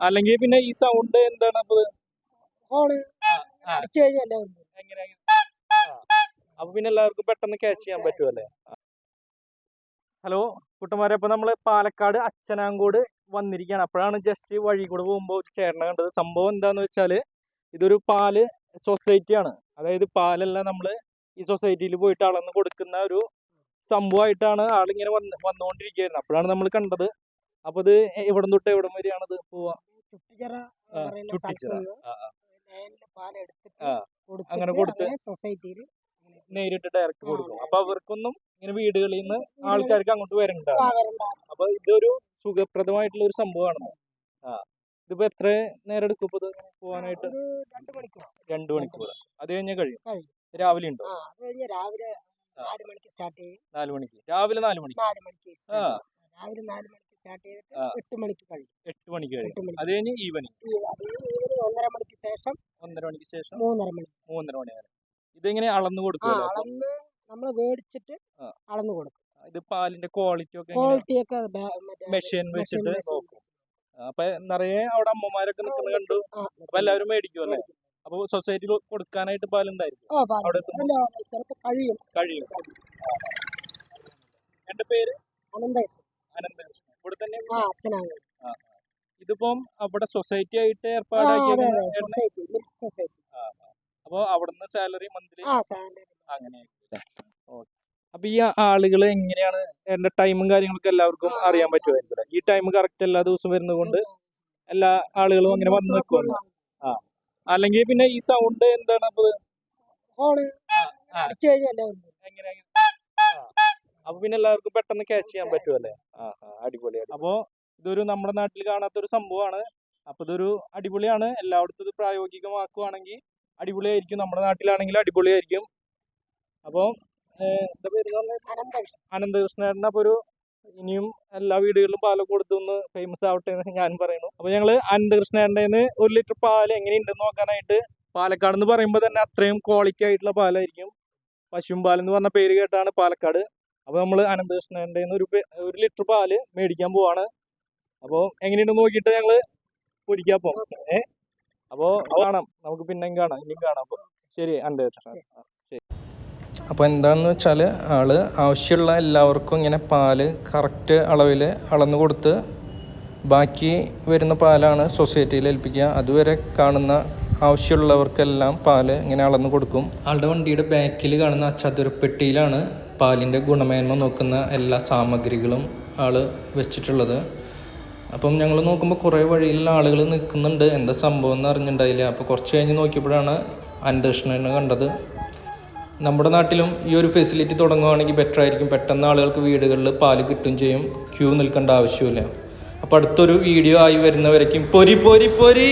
അല്ലെങ്കിൽ പിന്നെ ഈ സൗണ്ട് എന്താണ് അപ്പൊ ഹോൾ ആ. അടിച്ചു കഴിഞ്ഞാൽ എങ്ങനെ? അപ്പൊ പിന്നെ എല്ലാവർക്കും പെട്ടെന്ന് ക്യാച്ച് ചെയ്യാൻ പറ്റുമല്ലേ ഹലോ കുട്ടന്മാരെ അപ്പൊ നമ്മൾ പാലക്കാട് അച്ഛനാങ്കോട് വന്നിരിക്കുകയാണ്. അപ്പോഴാണ് ജസ്റ്റ് വഴി കൂടെ പോകുമ്പോൾ ഒരു ചേട്ടനെ കണ്ടത്. സംഭവം എന്താന്ന് വെച്ചാൽ ഇതൊരു പാൽ സൊസൈറ്റിയാണ് അതായത് പാലെല്ലാം നമ്മൾ ഈ സൊസൈറ്റിയിൽ പോയിട്ട് അളന്ന് കൊടുക്കുന്ന ഒരു സംഭവമായിട്ടാണ് ആളിങ്ങനെ വന്ന് വന്നുകൊണ്ടിരിക്കുകയായിരുന്നു. അപ്പോഴാണ് നമ്മൾ കണ്ടത്. അപ്പൊ ഇത് എവിടം തൊട്ട് എവിടം വരെയാണത്? പോവാ. ചുട്ടിച്ചിറ അങ്ങനെ കൊടുത്ത് സൊസൈറ്റിയിൽ സൊസൈറ്റിയിൽ നേരിട്ട് ഡയറക്റ്റ് കൊടുക്കും. അപ്പൊ അവർക്കൊന്നും ഇങ്ങനെ വീടുകളിൽ നിന്ന് ആൾക്കാർക്ക് അങ്ങോട്ട് വരണ്ട. അപ്പൊ ഇതൊരു സുഖപ്രദമായിട്ടുള്ള ഒരു സംഭവമാണ് ആ ഇതിപ്പോ എത്ര നേരം എടുക്കും ഇപ്പൊ പോവാനായിട്ട്? രണ്ടു മണിക്കൂർ. അത് കഴിഞ്ഞാൽ കഴിയും. രാവിലെ ഉണ്ടോ? രാവിലെ. നാല് മണിക്ക് സ്റ്റാർട്ട് ചെയ്യും. നാല് മണിക്ക്. രാവിലെ നാല് മണിക്ക്. ആ. രാവിലെ നാല് മണിക്ക് സ്റ്റാർട്ട് ചെയ്തിട്ട്. എട്ട് മണിക്ക് കഴിയും. എട്ട് മണിക്ക് കഴിയും. അത് കഴിഞ്ഞ് ഈവനിങ് ഒന്നര മണിക്ക് ശേഷം ഒന്നര മണിക്ക് ശേഷം മൂന്നര മണി. മൂന്നര മണി വരെ. ഇതെങ്ങനെ അളന്ന് കൊടുക്കും അളന്ന് നമ്മൾ മേടിച്ചിട്ട്. അളന്ന് കൊടുക്കും. ഇത് പാലിന്റെ ക്വാളിറ്റി ഒക്കെ ക്വാളിറ്റി ഒക്കെ മെഷീൻ വെച്ചിട്ട് നോക്കും. അപ്പൊ നിറയെ അവിടെ അമ്മമാരൊക്കെ നിൽക്കുന്ന കണ്ടു. അപ്പൊ എല്ലാവരും മേടിക്കും അല്ലേ. അപ്പൊ സൊസൈറ്റിയിൽ കൊടുക്കാനായിട്ട് പാലുണ്ടായിരിക്കും അവിടെ കഴിയും. കഴിയും. എന്റെ പേര്? അനന്തേഷ് ആ അച്ഛനാണ് ആ, ആ. ഇതിപ്പം അവിടെ സൊസൈറ്റി ആയിട്ട് ആ അപ്പൊ അവിടുന്ന് സാലറി മന്ത്ലി ആ അങ്ങനെ അപ്പൊ ഈ ആളുകൾ എങ്ങനെയാണ് എന്റെ ടൈമും കാര്യങ്ങളൊക്കെ എല്ലാവർക്കും അറിയാൻ ആ. പറ്റുമായിരിക്കും ഈ ടൈം കറക്റ്റ് എല്ലാ ദിവസവും വരുന്നത് കൊണ്ട് എല്ലാ ആളുകളും അങ്ങനെ വന്ന് നിൽക്കുമല്ലോ അല്ലെങ്കിൽ പിന്നെ ഈ സൗണ്ട് എന്താണ് അപ്പൊ? ഹോൾ ആ. അടിച്ചു കഴിഞ്ഞാൽ എല്ലാവരും എങ്ങനെ അപ്പൊ പിന്നെ എല്ലാവർക്കും പെട്ടെന്ന് ക്യാച്ച് ചെയ്യാൻ പറ്റുമല്ലേ ആ ആ അടിപൊളി അപ്പോ ഇതൊരു നമ്മുടെ നാട്ടിൽ കാണാത്ത ഒരു സംഭവമാണ് അപ്പൊ ഇതൊരു അടിപൊളിയാണ്. എല്ലായിടത്തും ഇത് പ്രായോഗികമാക്കുവാണെങ്കിൽ അടിപൊളിയായിരിക്കും. നമ്മുടെ നാട്ടിലാണെങ്കിൽ അടിപൊളിയായിരിക്കും. അപ്പോൾ എന്താ പേര് അനന്തകൃഷ്ണേട്ടൻ അപ്പൊ ഒരു ഇനിയും എല്ലാ വീടുകളിലും പാൽ കൊടുത്തൊന്ന് ഫേമസ് ആവട്ടെ എന്ന് ഞാൻ പറയുന്നു. അപ്പൊ ഞങ്ങൾ അനന്തകൃഷ്ണേട്ടന്റെ നിന്ന് ഒരു ലിറ്റർ പാൽ എങ്ങനെയുണ്ടെന്ന് നോക്കാനായിട്ട് പാലക്കാട് എന്ന് പറയുമ്പോൾ തന്നെ അത്രയും ക്വാളിറ്റി ആയിട്ടുള്ള പാലായിരിക്കും. പശുവും പാലെന്ന് പറഞ്ഞ പേര് കേട്ടാണ് പാലക്കാട്. അപ്പോൾ നമ്മൾ അനന്തകൃഷ്ണന്റെ ഒരു ഒരു ലിറ്റർ പാൽ മേടിക്കാൻ പോവാണ്. അപ്പോൾ എങ്ങനെയുണ്ടെന്ന് നോക്കിയിട്ട് ഞങ്ങൾ പൊരിക്കാൻ പോകും ഏ? അപ്പോൾ കാണാം. നമുക്ക് പിന്നെയും കാണാം. ഇനിയും കാണാം അപ്പോൾ ശരി അനന്തകൃഷ്ണൻ. ആ, ശരി. അപ്പോൾ എന്താണെന്ന് വെച്ചാൽ ആൾ ആവശ്യമുള്ള എല്ലാവർക്കും ഇങ്ങനെ പാൽ കറക്റ്റ് അളവിൽ അളന്നു കൊടുത്ത് ബാക്കി വരുന്ന പാലാണ് സൊസൈറ്റിയിൽ ഏൽപ്പിക്കുക. അതുവരെ കാണുന്ന ആവശ്യമുള്ളവർക്കെല്ലാം പാൽ ഇങ്ങനെ അളന്നു കൊടുക്കും. ആളുടെ വണ്ടിയുടെ ബാക്കിൽ കാണുന്ന ആ ചതുരപ്പെട്ടിയിലാണ് പാലിന്റെ ഗുണമേന്മ നോക്കുന്ന എല്ലാ സാമഗ്രികളും ആൾ വെച്ചിട്ടുള്ളത്. അപ്പം ഞങ്ങൾ നോക്കുമ്പോൾ കുറേ വഴിയിലുള്ള ആളുകൾ നിൽക്കുന്നുണ്ട്. എന്താ സംഭവം എന്ന് അറിഞ്ഞിട്ടുണ്ടായില്ല അപ്പോൾ കുറച്ച് കഴിഞ്ഞ് നോക്കിയപ്പോഴാണ് അന്വേഷണം കണ്ടത്. നമ്മുടെ നാട്ടിലും ഈ ഒരു ഫെസിലിറ്റി തുടങ്ങുകയാണെങ്കിൽ ബെറ്റർ ആയിരിക്കും. പെട്ടെന്ന് ആളുകൾക്ക് വീടുകളിൽ പാൽ കിട്ടും ചെയ്യും. ക്യൂ നിൽക്കേണ്ട ആവശ്യമില്ല അപ്പോൾ അടുത്തൊരു വീഡിയോ ആയി വരുന്നവരേക്കും പൊരി പൊരി പൊരി!